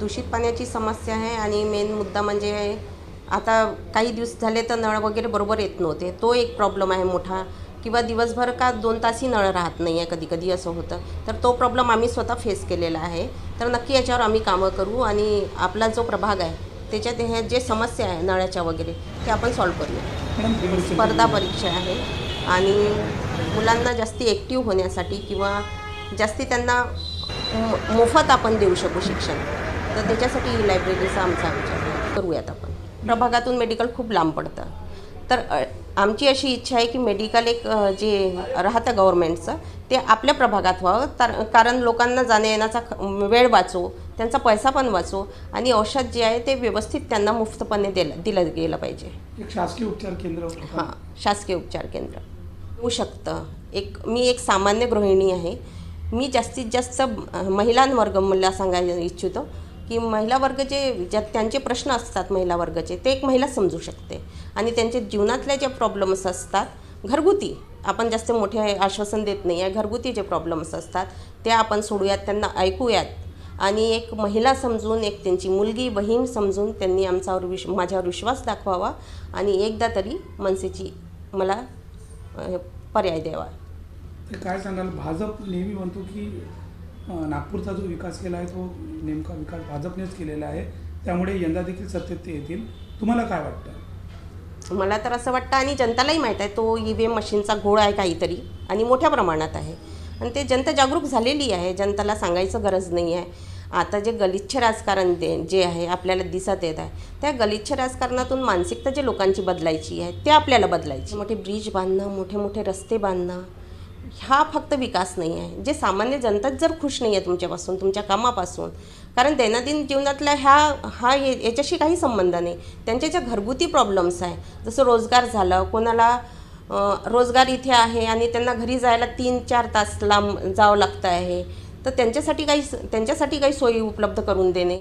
दूषित पाण्याची समस्या आहे आणि मेन मुद्दा म्हणजे आता काही दिवस झाले तर नळ वगैरे बरोबर येत नव्हते. तो एक प्रॉब्लेम आहे मोठा. किंवा दिवसभर का दोन तासही नळ राहत नाही आहे कधी कधी असं होतं. तर तो प्रॉब्लेम आम्ही स्वतः फेस केलेला आहे. तर नक्की याच्यावर आम्ही कामं करू आणि आपला जो प्रभाग आहे त्याच्यात ह्या जे समस्या आहे नळाच्या वगैरे ते आपण सॉल्व्ह करूया. स्पर्धा परीक्षा आहे आणि मुलांना जास्ती ॲक्टिव्ह होण्यासाठी किंवा जास्ती त्यांना मोफत आपण देऊ शकू शिक्षण. तर त्याच्यासाठी ही लायब्ररीचा आमचा विचार. करूयात आपण. प्रभागातून मेडिकल खूप लांब पडतं. तर आमची अशी इच्छा आहे की मेडिकल एक जे राहतं गव्हर्मेंटचं ते आपल्या प्रभागात व्हावं. तर कारण लोकांना जाण्या येण्याचा ख- वेळ वाचो त्यांचा पैसा पण वाचो आणि औषध जे आहे ते व्यवस्थित त्यांना मुफ्तपणे दिलं दिलं गेलं पाहिजे. शासकीय उपचार केंद्र हां शासकीय उपचार केंद्र. होऊ शकतं. एक मी एक सामान्य गृहिणी आहे. मी जास्तीत जास्त महिलांवर्ग मला सांगायला इच्छितो की महिला वर्ग जे ज्या त्यांचे प्रश्न असतात महिला वर्गाचे ते एक महिला समजू शकते. आणि त्यांच्या जीवनातल्या ज्या प्रॉब्लेम्स असतात घरगुती आपण जास्त मोठे आश्वासन देत नाही आहे घरगुती जे प्रॉब्लेम्स असतात त्या आपण सोडूयात त्यांना ऐकूयात. आणि एक महिला समजून एक त्यांची मुलगी बहीण समजून त्यांनी आमच्यावर विश माझ्यावर विश्वास दाखवावा आणि एकदा तरी मनसेची मला पर्याय द्यावा. काय सांगाल? भाजप नेहमी म्हणतो की नागपूरचा जो विकास केला आहे तो नेमका विकास भाजपनेच केलेला आहे. त्यामुळे यंदा देखील सत्तेत ते येतील. तुम्हाला काय वाटतं? मला तर असं वाटतं आणि जनतालाही माहीत आहे तो ई व्ही एम मशीनचा घोळ आहे काहीतरी आणि मोठ्या प्रमाणात आहे. आणि ते जनता जागरूक झालेली आहे जनताला सांगायचं गरज नाही आहे. आता जे गलिच्छ राजकारण दे जे आहे आपल्याला दिसत येत आहे त्या गलिच्छ राजकारणातून मानसिकता जे लोकांची बदलायची आहे ते आपल्याला बदलायची मोठे ब्रिज बांधणं मोठे मोठे रस्ते बांधणं हा फक्त विकास नाही आहे. जे सामान्य जनताच जर खुश नाही आहे तुमच्यापासून तुमच्या कामापासून कारण दैनंदिन जीवनातल्या ह्या हा ये- याच्याशी काही संबंध नाही. त्यांच्या ज्या घरगुती प्रॉब्लेम्स आहे जसं रोजगार झालं कोणाला रोजगार इथे आहे आणि त्यांना घरी जायला तीन चार तास लांब जावं लागतं आहे तर त्यांच्यासाठी काही त्यांच्यासाठी काही सोयी उपलब्ध करून देणे.